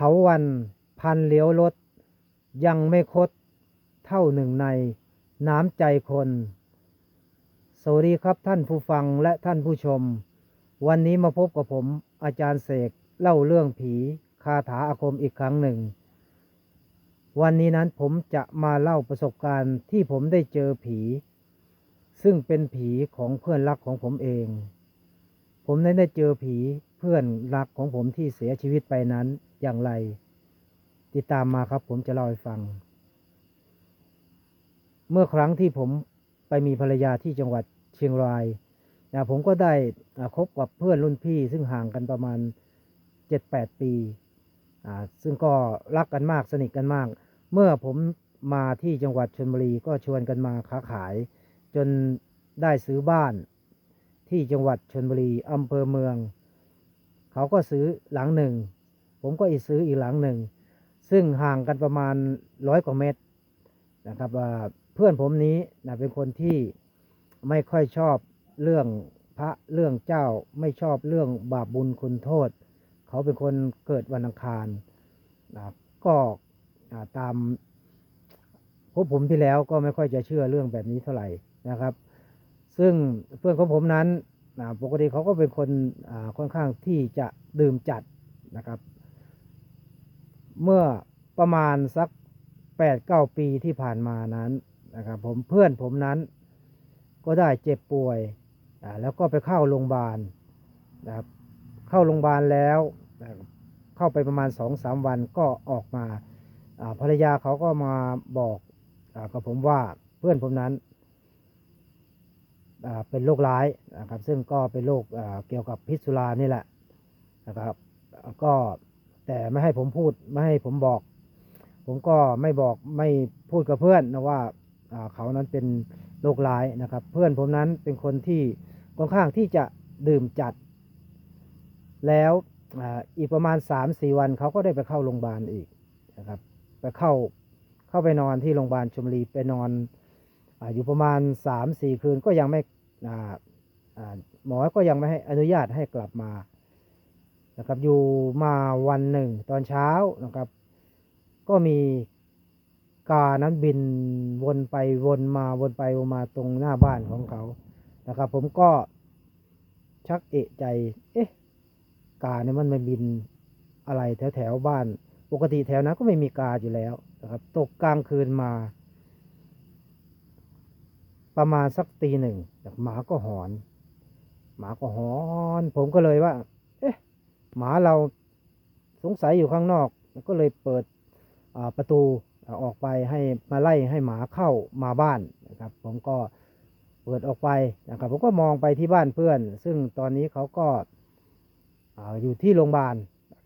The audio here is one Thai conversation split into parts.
เถาวันพันเลี้ยวรถ ยังไม่คด เท่าหนึ่งใน น้ำใจคน สวัสดีครับท่านผู้ฟังและท่านผู้ชม วันนี้มาพบกับผมอาจารย์เสกเล่าเรื่องผีคาถาอาคมอีกครั้งหนึ่ง วันนี้นั้นผมจะมาเล่าประสบการณ์ที่ผมได้เจอผี ซึ่งเป็นผีของเพื่อนรักของผมเอง ผมนั้นได้เจอผีเพื่อนรักของผมที่เสียชีวิตไปนั้น อย่างไร ติดตามมาครับผมจะเล่าให้ฟัง เมื่อครั้งที่ผมไปมีภรรยาที่จังหวัดเชียงรายนะผมก็ได้คบกับเพื่อนรุ่นพี่ซึ่งห่างกันประมาณ 7-8 ปีอ่าซึ่งก็รักกันมากสนิทกันมาก เมื่อผมมาที่จังหวัดชลบุรีก็ชวนกันมาค้าขาย จนได้ซื้อบ้านที่จังหวัดชลบุรีอำเภอเมือง เขาก็ซื้อหลังหนึ่ง ผมก็อีกซื้ออีกหลังหนึ่ง ซึ่งห่างกันประมาณร้อยกว่าเมตรนะครับเพื่อนผมนี้นะเป็นคนที่ไม่ค่อยชอบเรื่องพระเรื่องเจ้าไม่ชอบเรื่องบาปบุญคุณโทษ เขาเป็นคนเกิดวันอังคารนะครับก็ตามพวกผมที่แล้วก็ไม่ค่อยจะเชื่อเรื่องแบบนี้เท่าไหร่นะครับ ซึ่งเพื่อนของผมนั้นปกติเขาก็เป็นคนค่อนข้างที่จะดื่มจัดนะครับ เมื่อประมาณสักแปดเก้าปีที่ผ่านมานั้นนะครับผมเพื่อนผมนั้น ก็ได้เจ็บป่วยแล้วก็ไปเข้าโรงพยาบาลนะครับเข้าโรงพยาบาลแล้วเข้าไปประมาณสองสามวันก็ออกมาภรรยาเขาก็มาบอกอกับผมว่าเพื่อนผมนั้นเป็นโรคร้ายนะครับ ซึ่งก็เป็นโรคเกี่ยวกับพิษสุรานี่แหละนะครับ ก็ แต่ไม่ให้ผมพูดไม่ให้ผมบอก ผมก็ไม่บอกไม่พูดกับเพื่อนนะว่าเขานั้นเป็นโรคร้ายนะครับ เพื่อนผมนั้นเป็นคนที่ค่อนข้างที่จะดื่มจัด แล้วอีกประมาณ3าสี่วันเขาก็ได้ไปเข้าโรงพยาบาลอีกนะครับไปเข้าเข้าไปนอนที่โรงพยาบาลชมรีไปนอนออยู่ประมาณ3าสี่คืนก็ยังไม่หมอก็ยังไม่ให้อนุญาตให้กลับมา นะครับ อยู่มาวันหนึ่งตอนเช้านะครับ ก็มีกานั้นบินวนไปวนมาวนไปวนมาตรงหน้าบ้านของเขานะครับ ผมก็ชักเอะใจ เอ๊ะ กาเนี่ยมันมาบินอะไรแถวแถวบ้าน ปกติแถวนั้นก็ไม่มีกาอยู่แล้วนะครับ ตกกลางคืนมา ประมาณสักตีหนึ่งหมาก็หอน หมาก็หอน ผมก็เลยว่า หมาเราสงสัยอยู่ข้างนอก ก็เลยเปิดประตูออกไปให้มาไล่ให้หมาเข้ามาบ้านนะครับ ผมก็เปิดออกไปนะครับผมก็มองไปที่บ้านเพื่อน ซึ่งตอนนี้เขาก็ออยู่ที่โรงพยาบาล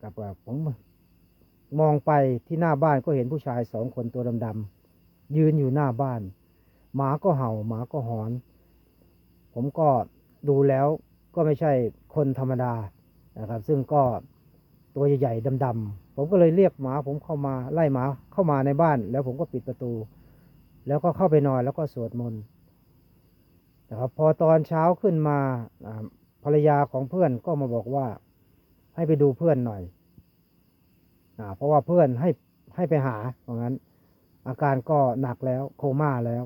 นะครับผมมองไปที่หน้าบ้านก็เห็นผู้ชายสองคนตัวดำๆยืนอยู่หน้าบ้าน หมาก็เห่าหมาก็หอน ผมก็ดูแล้วก็ไม่ใช่คนธรรมดา นะครับ ซึ่งก็ตัวใหญ่ๆดำๆผมก็เลยเรียกหมาผมเข้ามาไล่หมาเข้ามาในบ้าน แล้วผมก็ปิดประตู แล้วก็เข้าไปนอนแล้วก็สวดมนต์นะครับพอตอนเช้าขึ้นมาภรรยาของเพื่อนก็มาบอกว่าให้ไปดูเพื่อนหน่อยอาเพราะว่าเพื่อนให้ให้ไปหาเพราะงั้น อาการก็หนักแล้วโคม่าแล้ว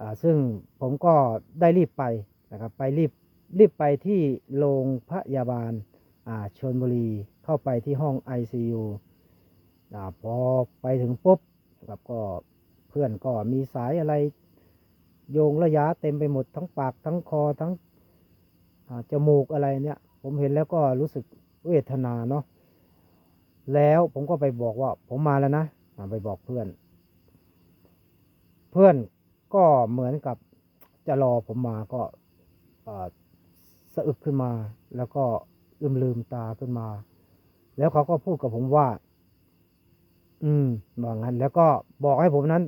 อ่าซึ่งผมก็ได้รีบไปนะครับ ไปรีบ รีบไปที่โรงพยาบาลอาชนบุรีเข้าไปที่ห้อง ICU อพอไปถึงปุ๊บครับก็เพื่อนก็มีสายอะไร โยงระยะเต็มไปหมดทั้งปากทั้งคอทั้งจมูกอะไรเนี่ย ผมเห็นแล้วก็รู้สึกเวทนาเนาะแล้วผมก็ไปบอกว่า ผมมาแล้วนะอ่าไปบอกเพื่อน เพื่อนก็เหมือนกับจะรอผมมาก็ สะอึกขึ้นมา แล้วก็ลืมลืมตาขึ้นมา แล้วเขาก็พูดกับผมว่า อืมบอกงั้น แล้วก็บอกให้ผมนั้น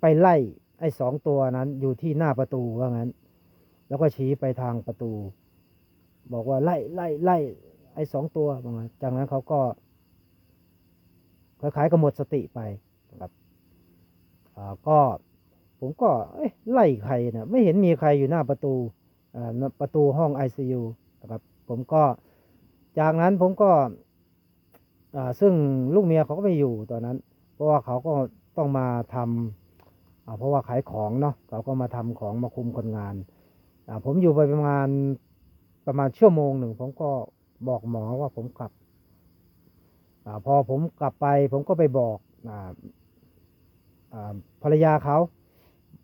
ไปไล่ไอ้สองตัวนั้น อยู่ที่หน้าประตูว่างั้น แล้วก็ชี้ไปทางประตู บอกว่าไล่ไล่ไล่ไอ้สองตัวว่างั้นจากนั้นเขาก็คล้ายๆกับหมดสติไปครับอ่าก็ผมก็เอ๊ะไล่ใครนะไม่เห็นมีใครอยู่หน้าประตู ประตูห้อง ICU นะครับผมก็จากนั้นผมก็ซึ่งลูกเมียเขาก็ไม่อยู่ตอนนั้น เพราะว่าเขาก็ต้องมาทำเพราะว่าขายของเนาะเขาก็มาทำของมาคุมคนงานผมอยู่ไปประมาณประมาณชั่วโมงหนึ่ง ผมก็บอกหมอว่าผมกลับอพอผมกลับไป ผมก็ไปบอกออภรรยาเขา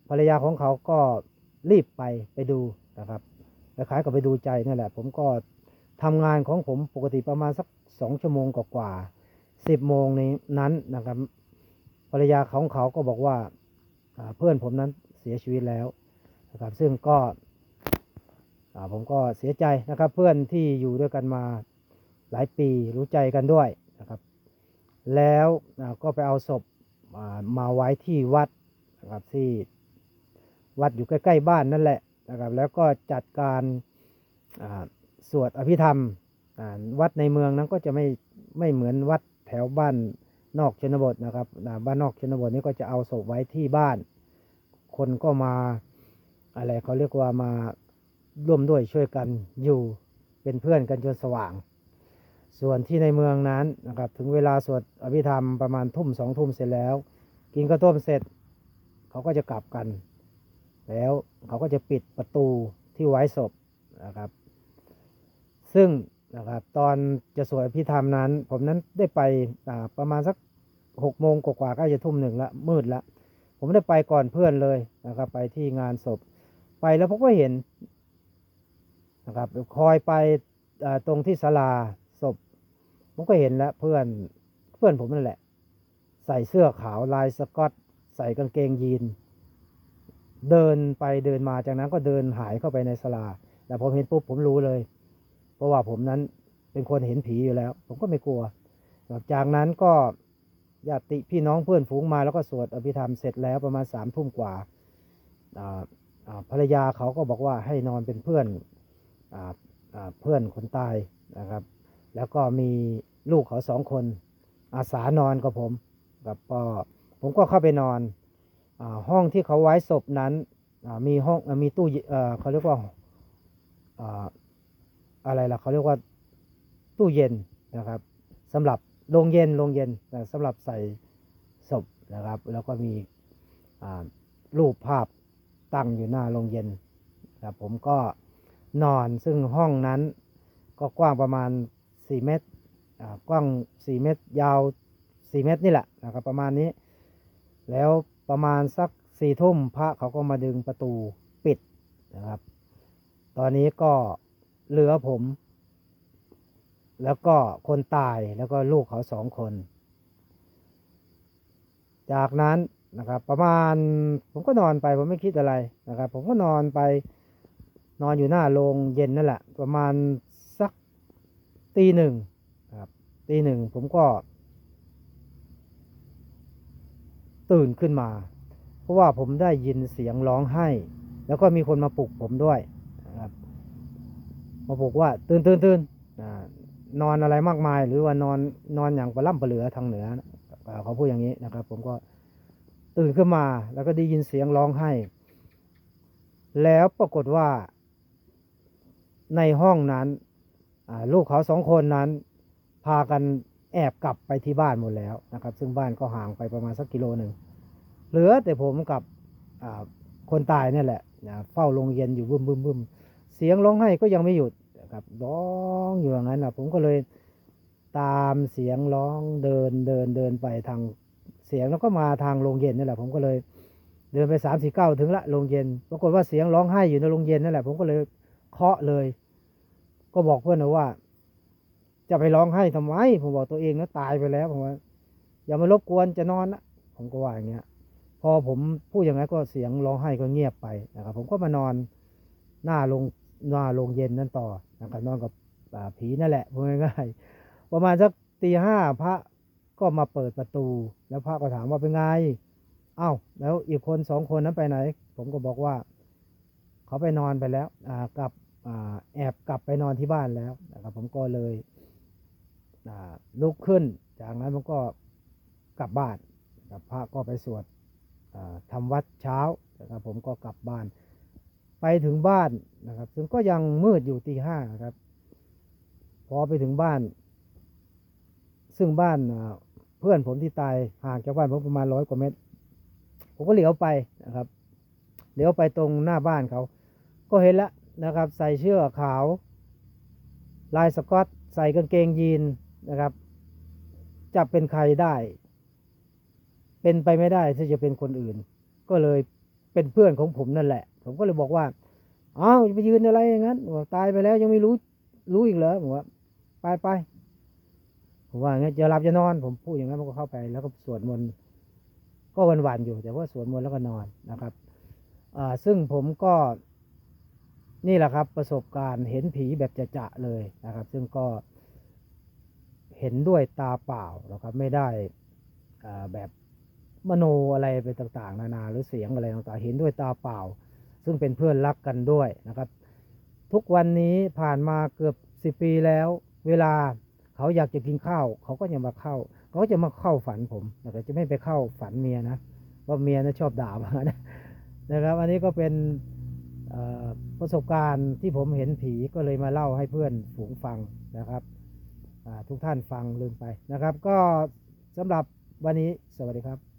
ภรรยาของเขาก็รีบไปไปดู นะครับคล้วขายกับไปดูใจนั่แหละ ผมก็ทำงานของผมปกติประมาณสักสองชั่วโมงกว่าสิบโมงนี้นั้นนะครับภรรยาของเขาก็บอกว่าเพื่อนผมนั้นเสียชีวิตแล้วนะครับ ซึ่งก็ผมก็เสียใจนะครับ เพื่อนที่อยู่ด้วยกันมาหลายปีรู้ใจกันด้วยนะครับ แล้วก็ไปเอาศพมาไว้ที่วัดนะครับที่วัดอยู่ใกล้ ๆ บ้านนั่นแหละ นะครับแล้วก็จัดการสวดอภิธรรมวัดในเมืองนั้นก็จะไม่ไม่เหมือนวัดแถวบ้านนอกชนบทนะครับบ้านนอกชนบทนี้ก็จะเอาศพไว้ที่บ้าน คนก็มาอะไรเขาเรียกว่ามาร่วมด้วยช่วยกันอยู่เป็นเพื่อนกันจนสว่าง ส่วนที่ในเมืองนั้นนะครับถึงเวลาสวดอภิธรรมประมาณทุ่มสองทุ่มเสร็จแล้ว กินข้าวต้มเสร็จเขาก็จะกลับกัน แล้วเขาก็จะปิดประตูที่ไว้ศพนะครับ ซึ่งนะครับตอนจะสวดอภิธรรมนั้น ผมนั้นได้ไปประมาณสักหกโมงกว่าๆใกล้จะทุ่มหนึ่งละมืดละ ผมได้ไปก่อนเพื่อนเลยนะครับไปที่งานศพ ไปแล้วผมก็เห็นนะครับคอยไปตรงที่ศาลาศพ ผมก็เห็นแล้วเพื่อนเพื่อนผมนั่นแหละ ใส่เสื้อขาวลายสกอต ใส่กางเกงยีน เดินไปเดินมาจากนั้นก็เดินหายเข้าไปในศาลาแต่ผมเห็นปุ๊บผมรู้เลย เพราะว่าผมนั้นเป็นคนเห็นผีอยู่แล้ว ผมก็ไม่กลัวครับจากนั้นก็ญาติพี่น้องเพื่อนฝูงมาแล้วก็สวดอภิธรรมเสร็จแล้วประมาณสามทุ่มกว่าภรรยาเขาก็บอกว่าให้นอนเป็นเพื่อนออเพื่อนคนตายนะครับ แล้วก็มีลูกเขาสองคนอาสานอนกับผมกับก็ผมก็เข้าไปนอน ห้องที่เขาไว้ศพนั้นมีห้องมีตู้เขาเรียกว่าอะไรล่ะเขาเรียกว่าตู้เย็นนะครับสำหรับโรงเย็นโรงเย็นอ่าสำหรับใส่ศพนะครับ แล้วก็มีรูปภาพตั้งอยู่หน้าโรงเย็นครับผมก็นอนซึ่งห้องนั้นก็กว้างประมาณ 4 เมตรกว้าง 4 เมตร ยาว 4 เมตรนี่แหละนะครับประมาณนี้แล้ว ประมาณสักสี่ทุ่มพระเขาก็มาดึงประตูปิดนะครับ ตอนนี้ก็เหลือผม แล้วก็คนตายแล้วก็ลูกเขาสองคน จากนั้นนะครับ ประมาณผมก็นอนไปผมไม่คิดอะไรนะครับ ผมก็นอนไปนอนอยู่หน้าโรงเย็นนั่นแหละ ประมาณสักตีหนึ่งครับตีหนึ่งผมก็ ตื่นขึ้นมา เพราะว่าผมได้ยินเสียงร้องไห้ แล้วก็มีคนมาปลุกผมด้วยนะครับมาปลุกว่าตื่นตื่นตื่นอ่านอนอะไรมากมาย หรือว่านอนนอนอย่างประล่ำประเหลือทางเหนือเขาพูดอย่างนี้นะครับ ผมก็ตื่นขึ้นมา แล้วก็ได้ยินเสียงร้องไห้ แล้วปรากฏว่าในห้องนั้นลูกเขาสองคนนั้น พากัน แอบกลับไปที่บ้านหมดแล้วนะครับ ซึ่งบ้านก็ห่างไปประมาณสักกิโลหนึ่งเหลือแต่ผมกับคนตายนี่แหละนะเฝ้าโรงเย็นอยู่บึ้มบึ้มบึ้มเสียงร้องไห้ก็ยังไม่หยุดนะครับร้องอยู่อย่างนั้นนะผมก็เลยตามเสียงร้องเดินเดินเดินไปทางเสียงแล้วก็มาทางโรงเย็นนี่แหละผมก็เลยเดินไปสามสี่เก้าถึงละโรงเย็นปรากฏว่าเสียงร้องไห้อยู่ในโรงเย็นนั่นแหละผมก็เลยเคาะเลย ก็บอกเพื่อนนะว่า จะไปร้องไห้ทำไม ผมบอกตัวเองนะตายไปแล้วผมว่า อย่ามารบกวนจะนอนนะผมก็ว่าอย่างเงี้ย พอผมพูดอย่างนั้นก็เสียงร้องไห้ก็เงียบไปนะครับ ผมก็มานอนหน้าโรงหน้าโรงเย็นนั่นต่อนะครับนอนกับผีนั่นแหละพูดง่ายๆประมาณสักตีห้าพระก็มาเปิดประตู แล้วพระก็ถามว่าเป็นไงเอ้าแล้วอีกคนสองคนนั้นไปไหน ผมก็บอกว่า เขาไปนอนไปแล้วอ่ากลับอ่าแอบกลับไปนอนที่บ้านแล้วนะครับผมก็เลย ลุกขึ้น จากนั้นผมก็กลับบ้านกับพระก็ไปสวดอ่าทำวัดเช้านะครับผมก็กลับบ้าน ไปถึงบ้านนะครับ ซึ่งก็ยังมืดอยู่ตีห้านะครับ พอไปถึงบ้าน ซึ่งบ้านเพื่อนผมที่ตายห่างจากบ้านผมประมาณร้อยกว่าเมตร ผมก็เหลียวไปนะครับเหลียวไปตรงหน้าบ้านเขา ก็เห็นแล้วนะครับ ใส่เสื้อขาว ลายสกอต ใส่กางเกงยีน นะครับ จะเป็นใครได้ เป็นไปไม่ได้ที่จะเป็นคนอื่น ก็เลยเป็นเพื่อนของผมนั่นแหละ ผมก็เลยบอกว่าอ้าวไปยืนอะไรอย่างนั้นบอกตายไปแล้วยังไม่รู้รู้อีกเหรอผมว่าไปไปผมว่างั้นจะหลับจะนอน ผมพูดอย่างนั้นผมก็เข้าไป แล้วก็สวดมนต์ก็วันวันอยู่ แต่ว่าสวดมนต์แล้วก็นอนนะครับอ่าซึ่งผมก็นี่แหละครับ ประสบการณ์เห็นผีแบบจะๆเลยนะครับ ซึ่งก็ เห็นด้วยตาเปล่านะครับไม่ได้แบบมโนอะไรไปต่างๆ นานาหรือเสียงอะไรต่างๆเห็นด้วยตาเปล่า ซึ่งเป็นเพื่อนรักกันด้วยนะครับ ทุกวันนี้ผ่านมาเกือบสิปีแล้ว เวลาเขาอยากจะกินข้าว เขาก็จะมาเข้า เขาก็จะมาเข้าฝันผมแต่จะไม่ไปเข้าฝันเมียนะว่าเมียนะชอบด่ามานะนะครับ อันนี้ก็เป็นประสบการณ์ที่ผมเห็นผีก็เลยมาเล่าให้เพื่อนฝูงฟังนะครับ ทุกท่านฟังลืมไปนะครับ ก็สำหรับวันนี้สวัสดีครับ